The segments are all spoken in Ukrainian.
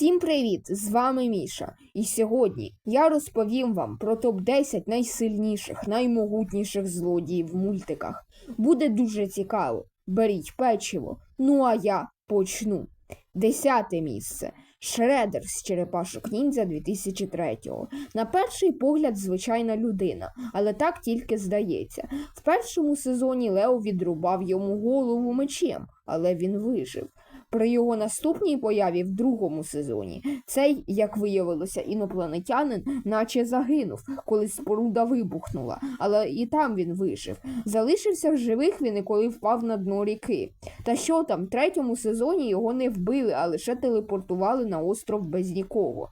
Всім привіт! З вами Міша. І сьогодні я розповім вам про топ-10 найсильніших, наймогутніших злодіїв в мультиках. Буде дуже цікаво. Беріть печиво. Ну а я почну. Десяте місце. Шредер з черепашок ніндзя 2003-го. На перший погляд, звичайна людина, але так тільки здається. В першому сезоні Лео відрубав йому голову мечем, але він вижив. При його наступній появі в другому сезоні цей, як виявилося, інопланетянин, наче загинув, коли споруда вибухнула, але і там він вижив. Залишився в живих він і коли впав на дно ріки. Та що там, в третьому сезоні його не вбили, а лише телепортували на остров без нікого.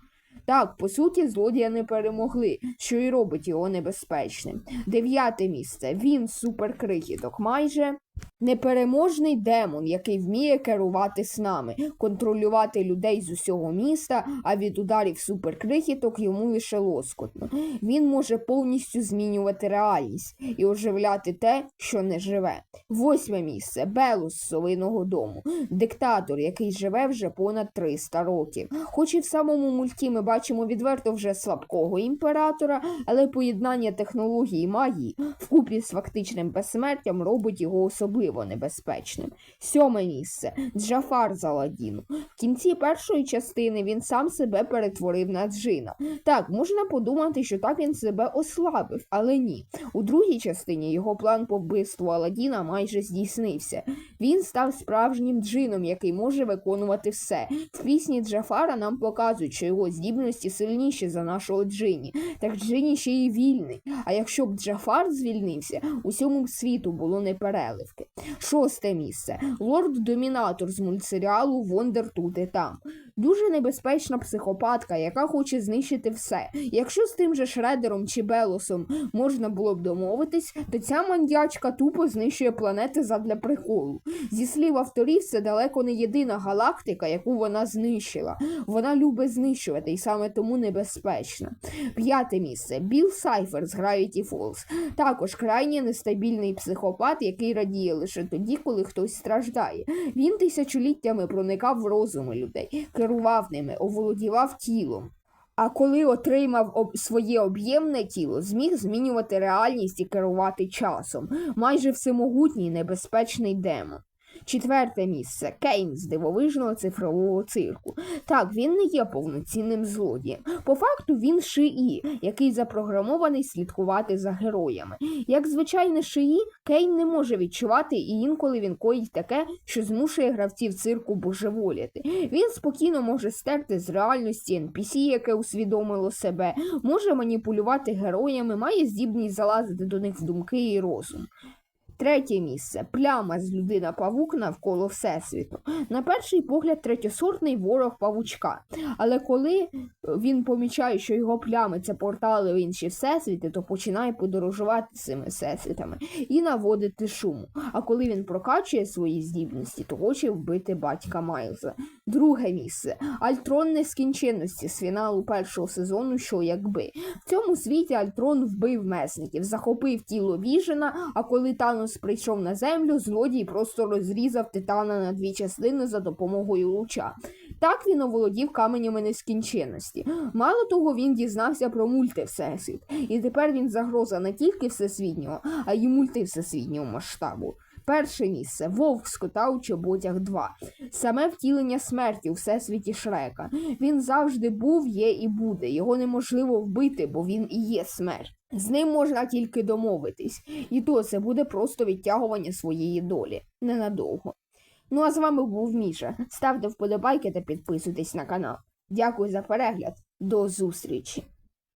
Так, по суті, злодія не перемогли, що і робить його небезпечним. Дев'яте місце. Він суперкрихіток. Майже непереможний демон, який вміє керувати снами, контролювати людей з усього міста, а від ударів суперкрихіток йому лише лоскотно. Він може повністю змінювати реальність і оживляти те, що не живе. Восьме місце Белус з совиного дому, диктатор, який живе вже понад 300 років. Хоч і в самому мульті ми бачимо відверто вже слабкого імператора, але поєднання технології і магії вкупі з фактичним безсмертям робить його особливо небезпечним. Сьоме місце Джафар з Аладдіну. В кінці першої частини він сам себе перетворив на джина. Так, можна подумати, що так він себе ослабив, але ні. У другій частині його план по вбивству Аладіна майже здійснився. Він став справжнім джином, який може виконувати все. В пісні Джафара нам показують, що його здібності сильніші за нашого джині. Так джині ще й вільний. А якщо б Джафар звільнився, усьому світу було непереливки. Шосте місце. Лорд-домінатор з мультсеріалу Вондер тут і там. Дуже небезпечна психопатка, яка хоче знищити все. Якщо з тим же Шредером чи Белосом можна було б домовитись, то ця мандячка тупо знищує планети задля приколу. Зі слів авторів, це далеко не єдина галактика, яку вона знищила. Вона любить знищувати і саме тому небезпечна. П'яте місце. Біл Сайфер з Gravity Falls. Також крайне нестабільний психопат, який радіє лише тоді, коли хтось страждає. Він тисячоліттями проникав в розуми людей, керував ними, оволодівав тілом. А коли отримав об... своє об'ємне тіло, зміг змінювати реальність і керувати часом. Майже всемогутній небезпечний демон. Четверте місце Кейн з дивовижного цифрового цирку. Так, він не є повноцінним злодієм. По факту він шиї, який запрограмований слідкувати за героями. Як звичайний шиї, Кейн не може відчувати, і інколи він коїть таке, що змушує гравців цирку божеволіти. Він спокійно може стерти з реальності NPC, яке усвідомило себе, може маніпулювати героями, має здібність залазити до них в думки і розум. Третє місце пляма з людина павук навколо Всесвіту. На перший погляд, третьосортний ворог павучка. Але коли він помічає, що його плями це портали в інші всесвіти, то починає подорожувати цими всесвітами і наводити шуму. А коли він прокачує свої здібності, то хоче вбити батька Майлза. Друге місце Альтрон нескінченності з фіналу першого сезону, що якби. В цьому світі Альтрон вбив месників, захопив тіло Віжена, а коли Танос прийшов на землю, злодій просто розрізав титана на дві частини за допомогою луча. Так він оволодів каменями нескінченності. Мало того, він дізнався про мультивсесвіт, і тепер він загроза не тільки всесвітнього, а й мультивсесвітнього масштабу. Перше місце Вовк з кота у чоботях 2. Саме втілення смерті у всесвіті Шрека. Він завжди був, є і буде. Його неможливо вбити, бо він і є смерть. З ним можна тільки домовитись, і то це буде просто відтягування своєї долі ненадовго. Ну а з вами був Міша. Ставте вподобайки та підписуйтесь на канал. Дякую за перегляд. До зустрічі!